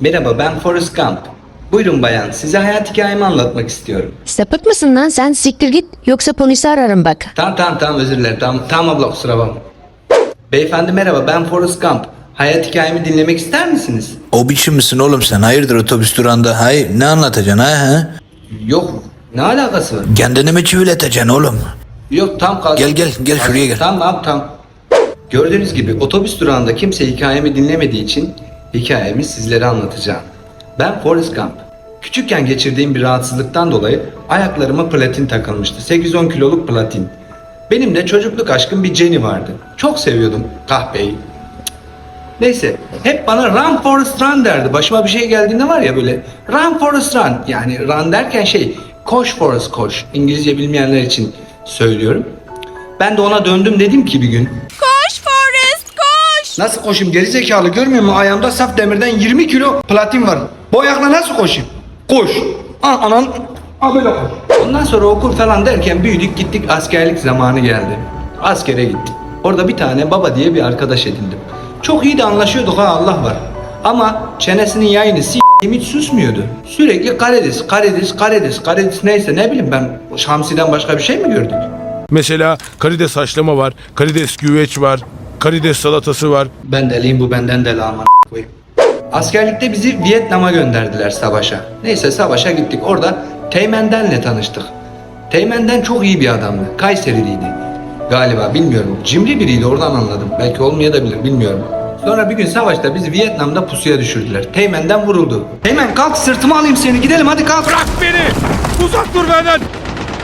Merhaba ben Forrest Gump. Buyurun bayan size hayat hikayemi anlatmak istiyorum. Sapık mısın lan sen siktir git yoksa polisi ararım bak. Tamam tamam tamam özür dilerim. Tamam, tamam abla kusura bakma. Beyefendi merhaba ben Forrest Gump. Hayat hikayemi dinlemek ister misiniz? O biçim misin oğlum sen? Hayırdır otobüs durağında? Hayır ne anlatacaksın ha? ha? Yok. Ne alakası var? Kendini mi çivileteceksin oğlum? Yok tam kalk. Gel, gel, gel şuraya gel. Tamam tamam. Gördüğünüz gibi otobüs durağında kimse hikayemi dinlemediği için hikayemi sizlere anlatacağım. Ben Forrest Gump. Küçükken geçirdiğim bir rahatsızlıktan dolayı ayaklarıma platin takılmıştı. 8-10 kiloluk platin. Benim de çocukluk aşkım bir Jenny vardı. Çok seviyordum kahpeyi. Neyse hep bana run Forrest run derdi. Başıma bir şey geldiğinde var ya böyle run Forrest run. Yani run derken şey koş Forrest koş. İngilizce bilmeyenler için söylüyorum. Ben de ona döndüm dedim ki bir gün. Koş. Nasıl koşayım gerizekalı görmüyor musun? Ayağımda saf demirden 20 kilo platin var. Bu ayakla nasıl koşayım? Koş. Aa, anan. Aa, böyle koş. Ondan sonra okul falan derken büyüdük gittik askerlik zamanı geldi. Askere gittim. Orada bir tane baba diye bir arkadaş edindim. Çok iyi de anlaşıyorduk ha Allah var. Ama çenesinin yayını s*** hiç susmuyordu. Sürekli karides, karides, karides, karides neyse ne bileyim ben Şamsi'den başka bir şey mi gördük? Mesela karides haşlama var, karides güveç var, karides salatası var. Ben deliyim bu benden deli aman koyayım. Askerlikte bizi Vietnam'a gönderdiler savaşa. Neyse savaşa gittik. Orada Teğmenden'le tanıştık. Teğmenden çok iyi bir adamdı. Kayseriliydi. Galiba bilmiyorum. Cimri biriydi oradan anladım. Belki olmayabilir bilmiyorum. Sonra bir gün savaşta bizi Vietnam'da pusuya düşürdüler. Teğmenden vuruldu. Teğmen kalk sırtıma alayım seni gidelim hadi kalk. Bırak beni! Uzak dur benden!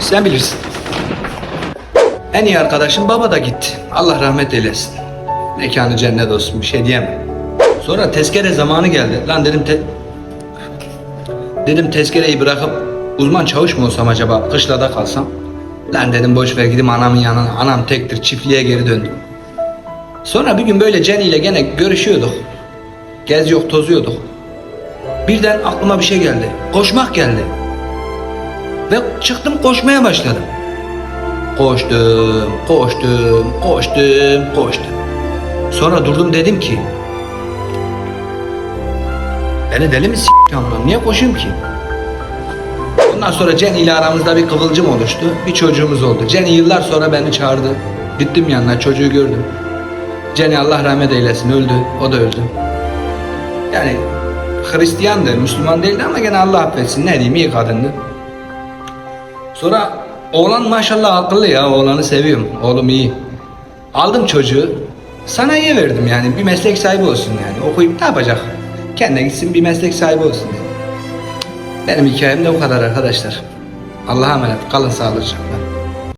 Sen bilirsin. En iyi arkadaşım baba da gitti. Allah rahmet eylesin. Mekanı cennet olsun bir şey diyemem. Sonra tezkere zamanı geldi. Lan dedim te... Dedim tezkereyi bırakıp uzman çavuş mu olsam acaba kışlada kalsam? Lan dedim boş ver gideyim anamın yanına. Anam tektir çiftliğe geri döndüm. Sonra bir gün böyle Jenny ile gene görüşüyorduk. Gez yok tozuyorduk. Birden aklıma bir şey geldi. Koşmak geldi. Ve çıktım koşmaya başladım. Koştum, koştum, koştum, koştum. Sonra durdum dedim ki Beni deli mi s*** lan? Niye koşayım ki? Ondan sonra Jenny ile aramızda bir kıvılcım oluştu. Bir çocuğumuz oldu. Jenny yıllar sonra beni çağırdı. Gittim yanına çocuğu gördüm. Jenny Allah rahmet eylesin öldü. O da öldü. Yani Hristiyandı, Müslüman değildi ama gene Allah affetsin. Ne diyeyim iyi kadındı. Sonra oğlan maşallah akıllı ya oğlanı seviyorum. Oğlum iyi. Aldım çocuğu. Sanayiye verdim yani bir meslek sahibi olsun yani. Okuyup ne yapacak? Kendine gitsin bir meslek sahibi olsun yani. Benim hikayem de bu kadar arkadaşlar. Allah'a emanet kalın sağlıcakla.